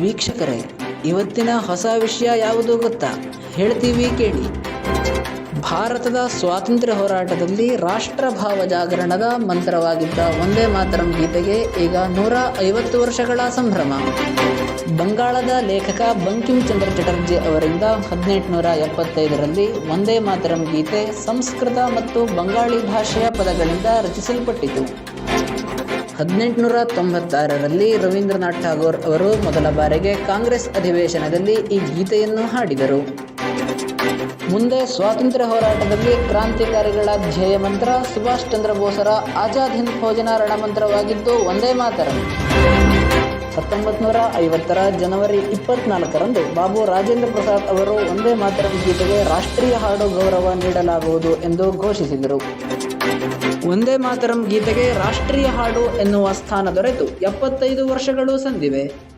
ವೀಕ್ಷಕರೇ, ಇವತ್ತಿನ ಹೊಸ ವಿಷಯ ಯಾವುದು ಗೊತ್ತಾ? ಹೇಳ್ತೀವಿ ಕೇಳಿ. ಭಾರತದ ಸ್ವಾತಂತ್ರ್ಯ ಹೋರಾಟದಲ್ಲಿ ರಾಷ್ಟ್ರಭಾವ ಜಾಗರಣದ ಮಂತ್ರವಾಗಿದ್ದ ಒಂದೇ ಮಾತರಂ ಗೀತೆಗೆ ಈಗ ನೂರ ಐವತ್ತು ವರ್ಷಗಳ ಸಂಭ್ರಮ. ಬಂಗಾಳದ ಲೇಖಕ ಬಂಕಿಂ ಚಂದ್ರ ಚಟರ್ಜಿ ಅವರಿಂದ ಹದಿನೆಂಟುನೂರ ಎಪ್ಪತ್ತೈದರಲ್ಲಿ ಒಂದೇ ಮಾತರಂ ಗೀತೆ ಸಂಸ್ಕೃತ ಮತ್ತು ಬಂಗಾಳಿ ಭಾಷೆಯ ಪದಗಳಿಂದ ರಚಿಸಲ್ಪಟ್ಟಿತು. ಹದಿನೆಂಟುನೂರ ತೊಂಬತ್ತಾರರಲ್ಲಿ ರವೀಂದ್ರನಾಥ್ ಠಾಗೋರ್ ಅವರು ಮೊದಲ ಬಾರಿಗೆ ಕಾಂಗ್ರೆಸ್ ಅಧಿವೇಶನದಲ್ಲಿ ಈ ಗೀತೆಯನ್ನು ಹಾಡಿದರು. ಮುಂದೆ ಸ್ವಾತಂತ್ರ್ಯ ಹೋರಾಟದಲ್ಲಿ ಕ್ರಾಂತಿಕಾರಿಗಳ ಧ್ಯೇಯ ಮಂತ್ರ ಸುಭಾಷ್ ಚಂದ್ರ ಬೋಸರ ಆಜಾದ್ ಹಿಂದ್ ಭೋಜನ ರಣಮಂತ್ರವಾಗಿದ್ದು ಒಂದೇ ಮಾತರ. ಹತ್ತೊಂಬತ್ತು ನೂರ ಐವತ್ತರ ಜನವರಿ ಇಪ್ಪತ್ನಾಲ್ಕರಂದು ಬಾಬು ರಾಜೇಂದ್ರ ಪ್ರಸಾದ್ ಅವರು ಒಂದೇ ಮಾತರ ಗೀತೆಗೆ ರಾಷ್ಟ್ರೀಯ ಹಾಡು ಗೌರವ ನೀಡಲಾಗುವುದು ಎಂದು ಘೋಷಿಸಿದರು. ಒಂದೇ ಮಾತರಂ ಗೀತೆಗೆ ರಾಷ್ಟ್ರೀಯ ಹಾಡು ಎನ್ನುವ ಸ್ಥಾನ ದೊರೆತು. ಎಪ್ಪತ್ತೈದು ವರ್ಷಗಳು ಸಂದಿವೆ.